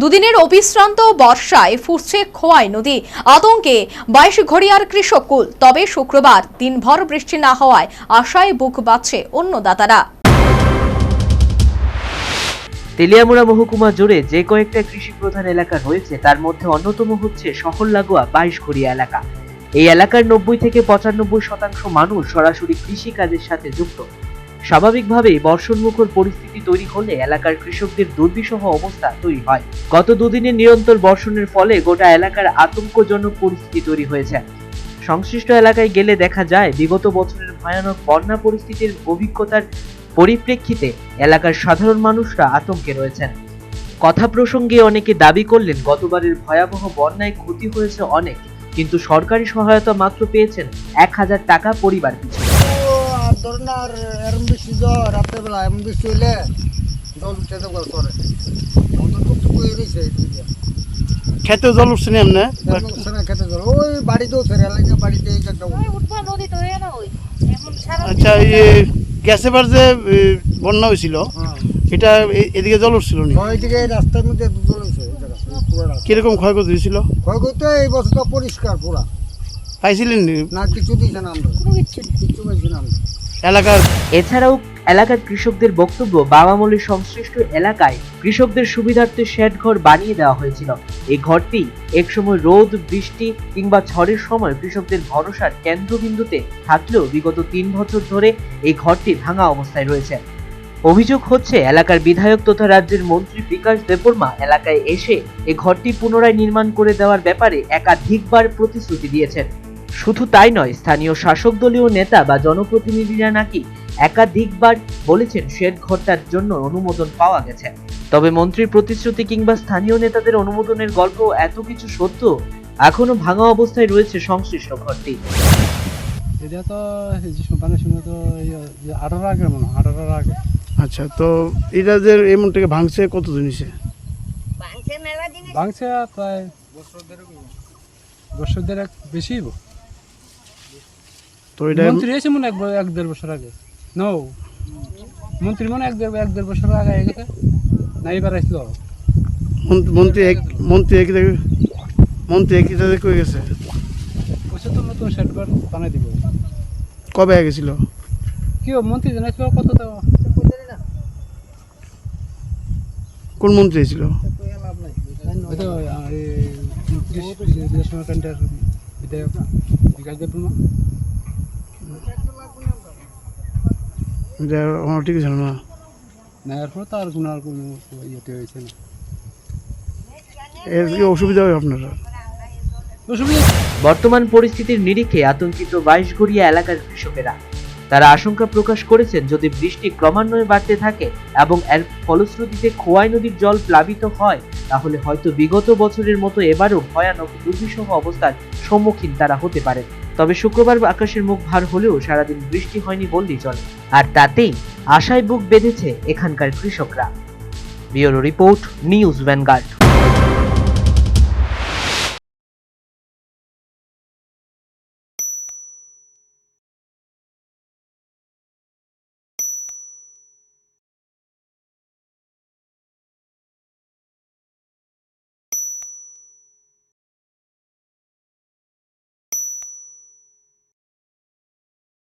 দুদিনের অবিশ্রান্ত বর্ষায় ফুটছে খোয়াই নদী। আতঙ্কে বাইশ ঘড়িয়ার কৃষক কুল। তবে শুক্রবার দিনভর বৃষ্টি না হওয়ায় আশায় বুক বাঁচছে অন্নদাতারা তেলিয়ামুড়া মহকুমা জুড়ে যে কয়েকটা কৃষি প্রধান এলাকা রয়েছে, তার মধ্যে অন্যতম হচ্ছে শহর লাগোয়া বাইশ ঘড়িয়া এলাকা। এই এলাকার নব্বই থেকে পঁচানব্বই শতাংশ মানুষ সরাসরি কৃষি কাজের সাথে যুক্ত। স্বাভাবিকভাবেই বর্ষণমুখর পরিস্থিতি তৈরি হলে এলাকার কৃষকদের দুর্বিষহ অবস্থা তৈরি হয়। গত দুদিনের নিরন্তর বর্ষণের ফলে গোটা এলাকার আতঙ্কজনক পরিস্থিতি তৈরি হয়েছে। সংশ্লিষ্ট এলাকায় গেলে দেখা যায়, বিগত বছরের ভয়ানক বন্যা পরিস্থিতির অভিজ্ঞতার পরিপ্রেক্ষিতে এলাকার সাধারণ মানুষরা আতঙ্কে রয়েছেন। কথা প্রসঙ্গে অনেকে দাবি করলেন, গতবারের ভয়াবহ বন্যায় ক্ষতি হয়েছে অনেক, কিন্তু সরকারি সহায়তা মাত্র পেয়েছেন এক হাজার টাকা পরিবার পিছু ধরুন আর এরম বৃষ্টি জ্বর রাত্রেবেলা এমন হইলে জল উঠে যাব করে। আমাদের টুকটুক হয়ে রয়েছে এদিকে। খেতে জল উঠছে না এমনি? খেতে জল। ওই বাড়িতেও বাড়িতে এই একটা আচ্ছা এই গ্যাস এবার যে বন্যা হয়েছিল হ্যাঁ। এটা এদিকে জল উঠছিল নি এই রাস্তার মধ্যে একটু জল রাস্তা। কীরকম ক্ষয়ক্ষতি হয়েছিল? ক্ষয়ক্ষতি এই বছর পরিষ্কার পুরা। পাইছিলেন নি? না কিছু দিচ্ছে না আমরা। কিছু পাইছি না আমরা। এলাকার এছাড়াও এলাকার কৃষকদের বক্তব্য বাবামলের সংশ্লিষ্ট এলাকায় কৃষকদের সুবিধার্থে শেড ঘর বানিয়ে দেওয়া হয়েছিল। এই ঘরটি একসময় রোদ, বৃষ্টি কিংবা ঝড়ের সময় কৃষকদের ভরসার কেন্দ্রবিন্দুতে থাকলেও বিগত তিন বছর ধরে এই ঘরটি ভাঙা অবস্থায় রয়েছে। অভিযোগ হচ্ছে, এলাকার বিধায়ক তথা রাজ্যের মন্ত্রী বিকাশ দেববর্মা এলাকায় এসে এই ঘরটি পুনরায় নির্মাণ করে দেওয়ার ব্যাপারে একাধিকবার প্রতিশ্রুতি দিয়েছেন। শুধু তাই নয় স্থানীয় শাসক দলীয় নেতা বা জনপ্রতিনিধিরা নাকি একাধিকবার বলেছেন শেড ঘরটার জন্য অনুমোদন পাওয়া গেছে। তবে মন্ত্রীর প্রতিশ্রুতি কিংবা স্থানীয় নেতাদের অনুমোদনের গল্প এত কিছু সত্য এখনও ভাঙা অবস্থায় রয়েছে সংশ্লিষ্ট ঘরটি। এটা তো সম্পানের সময় তো আঠারো আগে মনে হয় আঠারোর আগে আচ্ছা তো এটা যে এমন থেকে ভাঙছে কত জিনিসে ভাঙছে মেলা জিনিস ভাঙছে বছর দেড়েক বেশি। তো এটা মন্ত্রী এসে মনে এক এক দেড় বছর আগে। নো মন্ত্রী মনে এক দেড় এক দেড় বছর আগে গেছে। না এবার আসলো। মন- মন্ত্রী এক- মন্ত্রী একই কয়ে গেছে? ওইসব তো নতুন ঘর বানাই দিব। কবে আগে ছিল? কি ও মন্ত্রী জানাইছিল কত তো? কোন মন্ত্রী ছিল? বিধায়ক বিকাশ দেবর্মা এটা আমার ঠিক ছিল না। না এরপর তো আর কোনো আর কোনো ইয়েতে হয়েছে না। এর কি অসুবিধা হয় আপনারা? অসুবিধা? বর্তমান পরিস্থিতির নিরিখে আতঙ্কিত বাইশঘড়িয়া এলাকার কৃষকেরা। তারা আশঙ্কা প্রকাশ করেছেন যদি বৃষ্টি ক্রমান্বয়ে বাড়তে থাকে এবং এর ফলশ্রুতিতে খোয়াই নদীর জল প্লাবিত হয় তাহলে হয়তো বিগত বছরের মতো এবারও ভয়ানক দুর্বিষহ অবস্থার সম্মুখীন তারা হতে পারে তবে শুক্রবার আকাশের মুখ ভার হলেও সারাদিন বৃষ্টি হয়নি বললেই চলে। আর তাতেই আশায় বুক বেঁধেছে এখানকার কৃষকরা। Bureau report news vanguard.